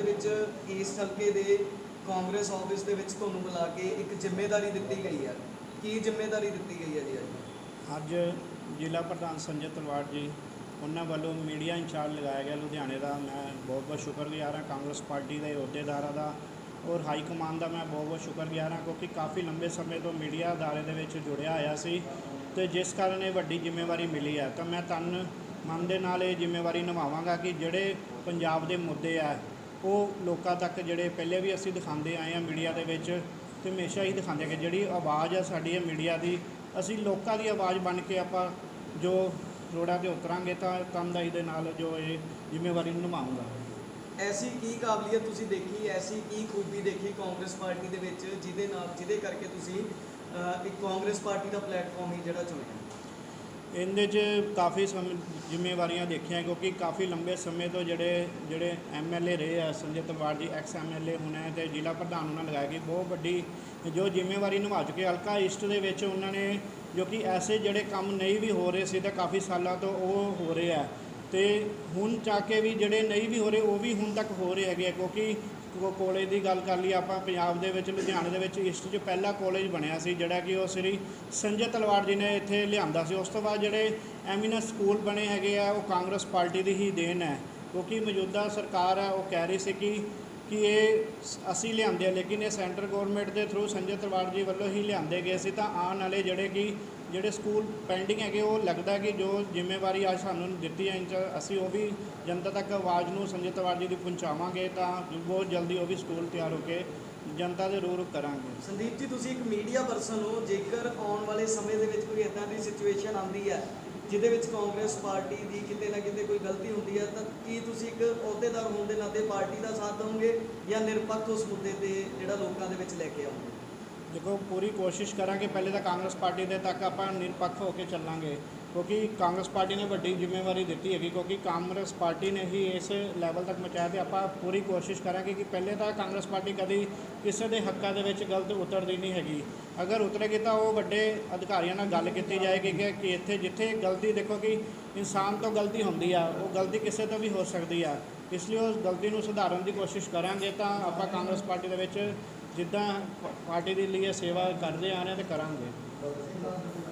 ਦੇ ਵਿੱਚ ਇਸ ਹਲਕੇ ਦੇ ਕਾਂਗਰਸ ਆਫਿਸ ਦੇ ਵਿੱਚ ਤੁਹਾਨੂੰ ਬੁਲਾ ਕੇ ਇੱਕ ਜ਼ਿੰਮੇਵਾਰੀ ਦਿੱਤੀ ਗਈ ਹੈ। ਕੀ ਜ਼ਿੰਮੇਵਾਰੀ ਦਿੱਤੀ ਗਈ ਹੈ ਜੀ ਅੱਜ? ਅੱਜ ਜ਼ਿਲ੍ਹਾ ਪ੍ਰਧਾਨ ਸੰਜੇ ਤਲਵਾੜ ਜੀ, ਉਹਨਾਂ ਵੱਲੋਂ ਮੀਡੀਆ ਇੰਚਾਰਜ ਲਗਾਇਆ ਗਿਆ ਲੁਧਿਆਣੇ ਦਾ। ਮੈਂ ਬਹੁਤ ਬਹੁਤ ਸ਼ੁਕਰਗੁਜ਼ਾਰ ਹਾਂ ਕਾਂਗਰਸ ਪਾਰਟੀ ਦੇ ਅਹੁਦੇਦਾਰਾਂ ਦਾ ਔਰ ਹਾਈ ਕਮਾਂਡ ਦਾ ਮੈਂ ਬਹੁਤ ਬਹੁਤ ਸ਼ੁਕਰਗੁਜ਼ਾਰ ਹਾਂ ਕਿਉਂਕਿ ਕਾਫੀ ਲੰਬੇ ਸਮੇਂ ਤੋਂ ਮੀਡੀਆ ਅਦਾਰੇ ਦੇ ਵਿੱਚ ਜੁੜਿਆ ਹੋਇਆ ਸੀ ਤੇ ਜਿਸ ਕਾਰਨ ਇਹ ਵੱਡੀ ਜ਼ਿੰਮੇਵਾਰੀ ਮਿਲੀ ਹੈ। ਤਾਂ ਮੈਂ ਤਨ ਮਨ ਦੇ ਨਾਲ ਇਹ ਜ਼ਿੰਮੇਵਾਰੀ ਨਿਭਾਵਾਂਗਾ ਕਿ ਜਿਹੜੇ ਪੰਜਾਬ ਦੇ ਮੁੱਦੇ ਆ ਉਹ ਲੋਕਾਂ ਤੱਕ ਜਿਹੜੇ ਪਹਿਲੇ ਵੀ ਅਸੀਂ ਦਿਖਾਉਂਦੇ ਆਏ ਹਾਂ ਮੀਡੀਆ ਦੇ ਵਿੱਚ ਤੇ ਹਮੇਸ਼ਾ ਹੀ ਦਿਖਾਉਂਦੇ ਕਿ ਜਿਹੜੀ ਆਵਾਜ਼ ਆ ਸਾਡੀ ਹੈ ਮੀਡੀਆ ਦੀ, ਅਸੀਂ ਲੋਕਾਂ ਦੀ ਆਵਾਜ਼ ਬਣ ਕੇ ਆਪਾਂ ਜੋ ਰੋਡਾਂ ਤੇ ਉਤਰਾਂਗੇ ਤਾਂ ਤਨਦਾਈ ਦੇ ਨਾਲ ਜੋ ਇਹ ਜ਼ਿੰਮੇਵਾਰੀ ਨੂੰ ਨਿਭਾਊਂਗਾ। ਐਸੀ ਕੀ ਕਾਬਲੀਅਤ ਤੁਸੀਂ ਦੇਖੀ, ਐਸੀ ਕੀ ਖੂਬੀ ਦੇਖੀ ਕਾਂਗਰਸ ਪਾਰਟੀ ਦੇ ਵਿੱਚ, ਜਿਹਦੇ ਨਾਲ ਜਿਹਦੇ ਕਰਕੇ ਤੁਸੀਂ ਇੱਕ ਕਾਂਗਰਸ ਪਾਰਟੀ ਦਾ ਪਲੇਟਫਾਰਮ ਹੀ ਜਿਹੜਾ ਚੁਣਿਆ? ਇਹਦੇ 'ਚ ਕਾਫੀ ਸਮ, ਜ਼ਿੰਮੇਵਾਰੀਆਂ ਦੇਖੀਆਂ ਕਿਉਂਕਿ ਕਾਫੀ ਲੰਬੇ ਸਮੇਂ ਤੋਂ ਜਿਹੜੇ ਜਿਹੜੇ ਐਮਐਲਏ ਰਹੇ ਆ, ਸੰਜੇ ਤਲਵਾੜ ਜੀ, ਐਕਸ ਐਮਐਲਏ ਹੁਣ ਹੈ ਤੇ ਜ਼ਿਲ੍ਹਾ ਪ੍ਰਧਾਨ ਉਹਨਾਂ ਲਗਾਇਆ ਕਿ ਬਹੁਤ ਵੱਡੀ, ਜੋ ਜ਼ਿੰਮੇਵਾਰੀ ਨਿਭਾ ਚੁੱਕੇ ਹਲਕਾ ਈਸਟ ਦੇ ਵਿੱਚ ਉਹਨਾਂ ਨੇ ਜੋ ਕਿ ਐਸੇ ਜਿਹੜੇ ਕੰਮ ਨਹੀਂ ਵੀ ਹੋ ਰਹੇ ਸੀ ਤਾਂ ਕਾਫੀ ਸਾਲਾਂ ਤੋਂ ਉਹ ਹੋ ਰਹੇ ਆ। ਤੇ ਹੁਣ ਚਾ ਕੇ ਵੀ ਜਿਹੜੇ ਨਹੀਂ ਵੀ ਹੋ ਰਹੇ, ਉਹ ਵੀ ਹੁਣ ਤੱਕ ਹੋ ਰਹੇ ਹੈਗੇ ਆ, ਕਿਉਂਕਿ ਕੋ- ਕਾਲਜ ਦੀ ਗੱਲ ਕਰ ਲਈ ਆਪਾਂ, ਪੰਜਾਬ ਦੇ ਵਿੱਚ, ਲੁਧਿਆਣੇ ਦੇ ਵਿੱਚ ਈਸਟ 'ਚ ਪਹਿਲਾ ਕੋਲੇਜ ਬਣਿਆ ਸੀ, ਜਿਹੜਾ ਕਿ ਉਹ ਸ੍ਰੀ ਸੰਜੇ ਤਲਵਾੜ ਜੀ ਨੇ ਇੱਥੇ ਲਿਆਂਦਾ ਸੀ। ਉਸ ਤੋਂ ਬਾਅਦ ਜਿਹੜੇ ਐਮੀਨਸ ਸਕੂਲ ਬਣੇ ਹੈਗੇ ਆ, ਉਹ ਕਾਂਗਰਸ ਪਾਰਟੀ ਦੀ ਹੀ ਦੇਣ ਹੈ, ਕਿਉਂਕਿ ਮੌਜੂਦਾ ਸਰਕਾਰ ਹੈ, ਉਹ ਕਹਿ ਰਹੀ ਸੀ ਕਿ ਕਿ ਇਹ ਅਸੀਂ ਲਿਆਂਦੇ ਆ, ਲੇਕਿਨ ਇਹ ਸੈਂਟਰ ਗਵਰਨਮੈਂਟ ਦੇ ਥਰੂ ਸੰਜੇ ਤਲਵਾੜ ਜੀ ਵੱਲੋਂ ਹੀ ਲਿਆਂਦੇ ਗਏ ਸੀ। ਤਾਂ ਆਉਣ ਵਾਲੇ ਜਿਹੜੇ ਕਿ ਜਿਹੜੇ ਸਕੂਲ ਪੈਂਡਿੰਗ ਹੈਗੇ, ਉਹ ਲੱਗਦਾ ਕਿ ਜੋ ਜ਼ਿੰਮੇਵਾਰੀ ਅੱਜ ਸਾਨੂੰ ਦਿੱਤੀ ਹੈ ਇੰਚ ਅਸੀਂ ਉਹ ਵੀ ਜਨਤਾ ਤੱਕ ਆਵਾਜ਼ ਨੂੰ ਸੰਜੇ ਤਵਾਰ ਜੀ ਦੀ ਪਹੁੰਚਾਵਾਂਗੇ ਤਾਂ ਬਹੁਤ ਜਲਦੀ ਉਹ ਵੀ ਸਕੂਲ ਤਿਆਰ ਹੋ ਕੇ ਜਨਤਾ ਦੇ ਰੂਰੂ ਕਰਾਂਗੇ। ਸੰਦੀਪ ਜੀ, ਤੁਸੀਂ ਇੱਕ ਮੀਡੀਆ ਪਰਸਨ ਹੋ, ਜੇਕਰ ਆਉਣ ਵਾਲੇ ਸਮੇਂ ਦੇ ਵਿੱਚ ਕੋਈ ਇਦਾਂ ਦੀ ਸਿਚੁਏਸ਼ਨ ਆਉਂਦੀ ਹੈ, ਜਿਹਦੇ ਵਿੱਚ ਕਾਂਗਰਸ ਪਾਰਟੀ ਦੀ ਕਿਤੇ ਨਾ ਕਿਤੇ ਕੋਈ ਗਲਤੀ ਹੁੰਦੀ ਹੈ, ਤਾਂ ਕੀ ਤੁਸੀਂ ਇੱਕ ਅਹੁਦੇਦਾਰ ਹੋਣ ਦੇ ਨਾਤੇ ਪਾਰਟੀ ਦਾ ਸਾਥ ਦਵੋਗੇ ਜਾਂ ਨਿਰਪੱਖ ਉਸ ਮੁੱਦੇ ਤੇ ਜਿਹੜਾ ਲੋਕਾਂ ਦੇ ਵਿੱਚ ਲੈ ਕੇ ਆਉਂਗੇ ਦੇਖੋ, ਪੂਰੀ ਕੋਸ਼ਿਸ਼ ਕਰਾਂਗੇ, ਪਹਿਲੇ ਤਾਂ ਕਾਂਗਰਸ ਪਾਰਟੀ ਦੇ ਤੱਕ ਆਪਾਂ ਨਿਰਪੱਖ ਹੋ ਕੇ ਚੱਲਾਂਗੇ, ਕਿਉਂਕਿ ਕਾਂਗਰਸ ਪਾਰਟੀ ਨੇ ਵੱਡੀ ਜ਼ਿੰਮੇਵਾਰੀ ਦਿੱਤੀ ਹੈਗੀ, ਕਿਉਂਕਿ ਕਾਂਗਰਸ ਪਾਰਟੀ ਨੇ ਹੀ ਇਸ ਲੈਵਲ ਤੱਕ ਪਹੁੰਚਾਇਆ ਤੇ ਆਪਾਂ ਪੂਰੀ ਕੋਸ਼ਿਸ਼ ਕਰਾਂਗੇ ਕਿ ਪਹਿਲੇ ਤਾਂ ਕਾਂਗਰਸ ਪਾਰਟੀ ਕਦੀ ਕਿਸੇ ਦੇ ਹੱਕਾਂ ਦੇ ਵਿੱਚ ਗਲਤ ਉਤਰਦੀ ਨਹੀਂ ਹੈਗੀ। ਅਗਰ ਉਤਰੇਗੀ ਤਾਂ ਉਹ ਵੱਡੇ ਅਧਿਕਾਰੀਆਂ ਨਾਲ ਗੱਲ ਕੀਤੀ ਜਾਏਗੀ ਕਿ ਕਿ ਇੱਥੇ ਜਿੱਥੇ ਗਲਤੀ ਦੇਖੋ ਕਿ ਇਨਸਾਨ ਤੋਂ ਗਲਤੀ ਹੁੰਦੀ ਆ, ਉਹ ਗਲਤੀ ਕਿਸੇ ਤੋਂ ਵੀ ਹੋ ਸਕਦੀ ਆ। ਇਸ ਲਈ ਉਸ ਗਲਤੀ ਨੂੰ ਸੁਧਾਰਨ ਦੀ ਕੋਸ਼ਿਸ਼ ਕਰਾਂਗੇ ਤਾਂ ਆਪਾਂ ਕਾਂਗਰਸ ਪਾਰਟੀ ਦੇ ਵਿੱਚ ਜਿੱਦਾਂ ਪਾਰਟੀ ਦੇ ਲਈ ਇਹ ਸੇਵਾ ਕਰਦੇ ਆ ਰਹੇ ਹਾਂ ਤੇ ਕਰਾਂਗੇ।